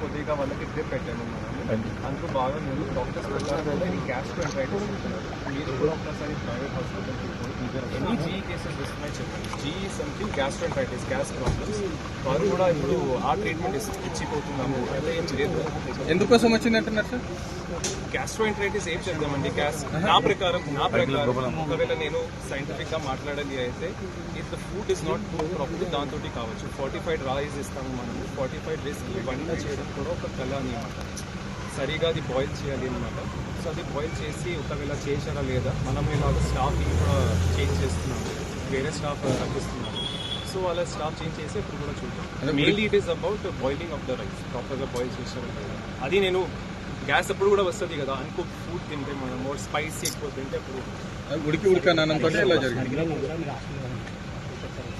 కొద్దిగా వాళ్ళకి పెట్టాము మనం అందుకు బాగా నేను డాక్టర్స్ ఎంట్రైటిస్ చెప్తున్నారు మీరు కూడా ఒకసారి ప్రైవేట్ హాస్పిటల్కి పోయి ఎన్ని జీ కేసెస్ వస్తున్నాయి చెప్పండి. జీ something gastroenteritis gas problems వారు కూడా ఇప్పుడు ఆ ట్రీట్మెంట్ ఇచ్చిపోతున్నాము అయితే ఏం లేదు. ఎందుకోసం వచ్చింది అంటున్నారు సార్? గ్యాస్ట్రో ఎంట్రైటిస్ ఏం చేద్దామండి? గ్యాస్ నా ప్రకారం నా ప్రకారం ఒకవేళ నేను సైంటిఫిక్గా మాట్లాడాలి అయితే if the food is not cook properly దాంతో కావచ్చు. ఫార్టిఫైడ్ రైస్ ఇస్తాము మనము. ఫార్టిఫైడ్కి వంట చేయడం కూడా ఒక కళ అనమాట సరిగా అది బాయిల్ చేయాలి అనమాట సో అది బాయిల్ చేసి ఒకవేళ చేశారా లేదా? మనం ఇలాగ స్టాఫ్ కూడా చేంజ్ చేస్తున్నాము. వేరే స్టాఫ్ రప్పిస్తున్నాము సో వాళ్ళ స్టాఫ్ చేంజ్ చేసి ఇప్పుడు కూడా చూద్దాం. Mainly it is about boiling of the rice ప్రాపర్గా బాయిల్ లేదా అది నేను గ్యాస్ అప్పుడు కూడా వస్తుంది కదా అనుకో ఫుడ్ తింటే మనం మోర్ స్పైసీ ఎక్కువ తింటే అప్పుడు ఉడికి ఉడికానంతో ఇలా జరిగింది?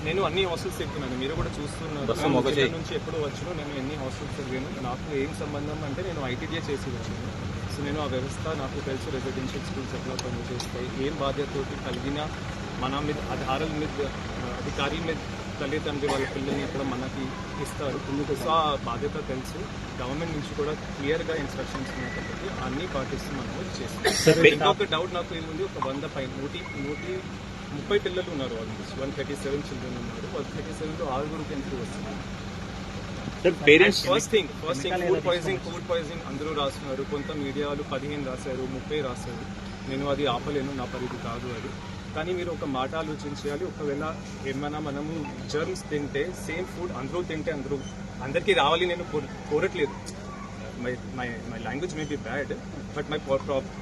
నేను అన్ని హాస్టల్స్ తిరుగుతున్నాను మీరు కూడా చూస్తున్నారు. నుంచి ఎప్పుడు వచ్చినా. నేను ఎన్ని హాస్టల్స్ తిరిగాను. నాకు ఏం సంబంధం అంటే నేను ఐటీడీఏ చేసి వచ్చాను సో నేను ఆ వ్యవస్థ నాకు తెలుసు. రెసిడెన్షియల్ స్కూల్స్ ఎట్లా పనిచేస్తాయి ఏం బాధ్యతతోటి కలిగిన మన మీద ఆధారాల మీద అధికారుల మీద తల్లిదండ్రి వాళ్ళ పిల్లల్ని ఎక్కడ మనకి ఇస్తారు. సో ఆ బాధ్యత తెలుసు. గవర్నమెంట్ నుంచి కూడా క్లియర్గా ఇన్స్ట్రక్షన్స్ ఉన్నాయి కాబట్టి అన్ని పాటిస్తూ మనం చేస్తాం ఇంకొక డౌట్ నాకు ఏముంది? ఒక వంద పై నూటి నూటి ముప్పై పిల్లలు ఉన్నారు almost one thirty seven children ఉన్నారు. వన్ థర్టీ సెవెన్లో ఆరుగురికి ఎందుకు వస్తున్నారు. Parents first thing first thing food poisoning food poisoning అందరూ రాస్తున్నారు. కొంత మీడియాలు పదిహేను రాశారు ముప్పై రాశారు. నేను అది ఆపలేను నా పరిధి కాదు అది. కానీ మీరు ఒక మాట ఆలోచించాలి ఒకవేళ ఏమైనా మనము జర్మ్స్ తింటే సేమ్ ఫుడ్ అందరూ తింటే అందరూ అందరికీ రావాలి నేను కోర- కోరట్లేదు. My my my language may be bad but my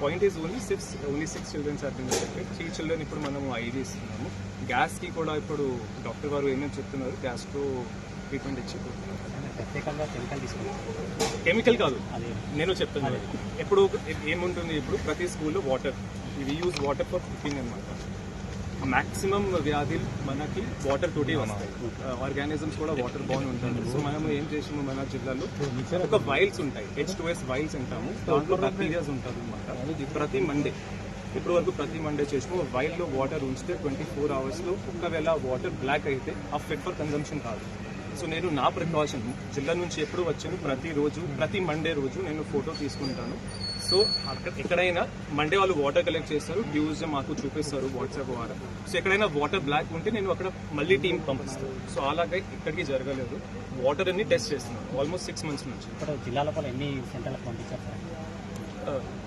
point is only six only six childrens affected three children ఇప్పుడు మనము ఐడి ఇస్తున్నాము. గ్యాస్కి కూడా ఇప్పుడు డాక్టర్ గారు ఏమేమి చెప్తున్నారు? గ్యాస్తో ట్రీట్మెంట్ తీసుకుంటారు. కెమికల్ కాదు. నేను చెప్తున్నాను. ఎప్పుడు ఏముంటుంది ఇప్పుడు? ప్రతి స్కూల్లో వాటర్ ఇవి యూజ్ వాటర్ ఫర్ కుకింగ్ అనమాట మాక్సిమం వ్యాధులు మనకి వాటర్ తోటి వస్తాయి. ఆర్గానిజమ్స్ కూడా వాటర్ బాగుంది ఉంటాయి సో మనం ఏం చేసాము మన జిల్లాలో ఒక వైల్స్ ఉంటాయి. హెచ్ టు ఎస్ వైల్స్ అంటాము. దాంట్లో బ్యాక్టీరియాస్ ఉంటుంది అనమాట ప్రతి మండే ఇప్పుడు వరకు ప్రతి మండే చేసాము వైల్లో వాటర్ ఉంచితే ట్వంటీ ఫోర్ అవర్స్లో ఒకవేళ వాటర్ బ్లాక్ అయితే ఆ ఫిట్ ఫర్ కన్జంప్షన్ కాదు. సో నేను నా ప్రికాషన్ జిల్లా నుంచి ఎప్పుడు వచ్చాను ప్రతిరోజు ప్రతి మండే రోజు నేను ఫోటో తీసుకుంటాను. సో అక్కడ ఎక్కడైనా మండే వాళ్ళు వాటర్ కలెక్ట్ చేస్తారు డ్యూస్ మాకు చూపిస్తారు వాట్సాప్ ద్వారా. సో ఎక్కడైనా వాటర్ బ్లాక్ ఉంటే నేను అక్కడ మళ్ళీ టీం పంపిస్తాను. సో అలాగే ఇక్కడికి జరగలేదు. వాటర్ అన్ని టెస్ట్ చేస్తున్నాను ఆల్మోస్ట్ సిక్స్ మంత్స్ నుంచి. ఇప్పుడు జిల్లా ఎన్ని సెంటర్లకు పంపించారు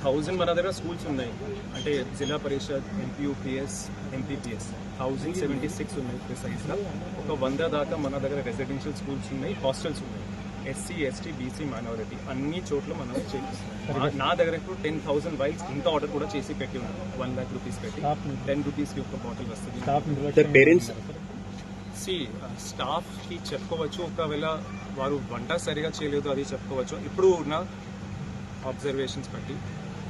థౌజండ్ మన దగ్గర స్కూల్స్ ఉన్నాయి. అంటే Zilla Parishad MPUPS MPPS thousand seventy six ఉన్నాయి ప్రిసైజ్గా ఒక వంద దాకా మన దగ్గర రెసిడెన్షియల్ స్కూల్స్ ఉన్నాయి హాస్టల్స్ ఉన్నాయి. ఎస్సీ ఎస్టీ బీసీ మైనారిటీ అన్ని చోట్ల మనం చేపిస్తున్నాం నా దగ్గర ఇప్పుడు టెన్ థౌసండ్ వైల్స్ ఇంత ఆర్డర్ కూడా చేసి పెట్టి ఉన్నాను వన్ ల్యాక్ రూపీస్ పెట్టి. టెన్ రూపీస్కి ఒక బాటిల్ వస్తుంది. పేరెంట్స్ సి స్టాఫ్కి చెప్పుకోవచ్చు. ఒకవేళ వారు వంట సరిగా చేయలేదు అది చెప్పుకోవచ్చు. ఇప్పుడు ఉన్న అబ్జర్వేషన్స్ బట్టి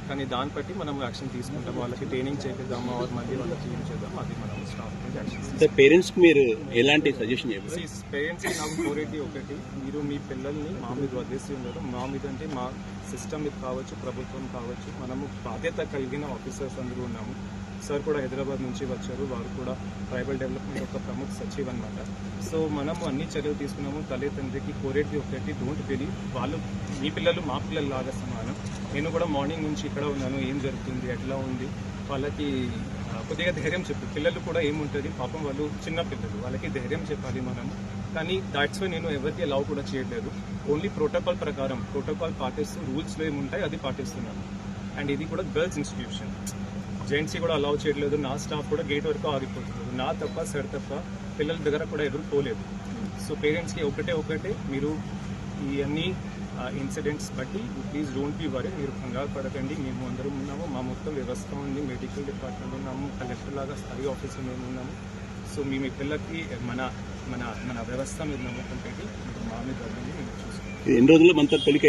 కానీ దాన్ని బట్టి మనం యాక్షన్ తీసుకుంటాం. వాళ్ళకి ట్రైనింగ్ చేపిద్దామా? ఆర్ మళ్ళీ వాళ్ళకి ఏం చేద్దాం అది మనం స్టాఫ్ యాక్షన్ సార్ పేరెంట్స్కి మీరు ఎలాంటి సజెషన్ చెప్పారు? పేరెంట్స్కి నాకు కోరేటి ఒకటి. మీరు మీ పిల్లల్ని మా మీద వదిలేసి ఉన్నారు మా మీద అంటే మా సిస్టమ్ మీద కావచ్చు ప్రభుత్వం కావచ్చు. మనము బాధ్యత కలిగిన ఆఫీసర్స్ అందరూ ఉన్నాము. సార్ కూడా హైదరాబాద్ నుంచి వచ్చారు. వారు కూడా ట్రైబల్ డెవలప్మెంట్ ఒక ప్రముఖ సచివ్ అనమాట సో మనము అన్ని చర్యలు తీసుకున్నాము. తల్లి తండ్రికి కోరేటి ఒకటి డోంట్ బిలీవ్ వాళ్ళు మీ పిల్లలు మా పిల్లలు లాగా సమానం. నేను కూడా మార్నింగ్ నుంచి ఇక్కడ ఉన్నాను. ఏం జరుగుతుంది? ఎట్లా ఉంది? వాళ్ళకి కొద్దిగా ధైర్యం చెప్పు. పిల్లలు కూడా ఏముంటుంది? పాపం వాళ్ళు చిన్న పిల్లలు. వాళ్ళకి ధైర్యం చెప్పాలి మనం కానీ దాట్స్ వై నేను ఎవరికి అలౌ కూడా చేయట్లేదు. ఓన్లీ ప్రోటోకాల్ ప్రకారం ప్రోటోకాల్ పాటిస్తూ రూల్స్లో ఏముంటాయి? అది పాటిస్తున్నాను. అండ్ ఇది కూడా గర్ల్స్ ఇన్స్టిట్యూషన్ జెంట్స్ కూడా అలౌ చేయట్లేదు. నా స్టాఫ్ కూడా గేట్ వరకు ఆగిపోతుంది. నా తప్ప సార్ తప్ప పిల్లల దగ్గర కూడా ఎవరు పోలేదు. సో పేరెంట్స్కి ఒకటే ఒకటే మీరు ఈ అన్ని ఇన్సిడెంట్స్ బట్టి ప్లీజ్ డోంట్ బి వరీ మీరు కంగారు పడకండి. మేము అందరం ఉన్నాము. మా మొత్తం వ్యవస్థ ఉంది. మెడికల్ డిపార్ట్మెంట్ ఉన్నాము. కలెక్టర్ లాగా స్థాయి ఆఫీసర్ మేము ఉన్నాము. సో మీ మీ పిల్లలకి మన మన మన వ్యవస్థ మీద నమ్మకం పెట్టి మా మీద చూసుకుంటాం ఎన్ని రోజుల్లో మనతో పెళ్ళికి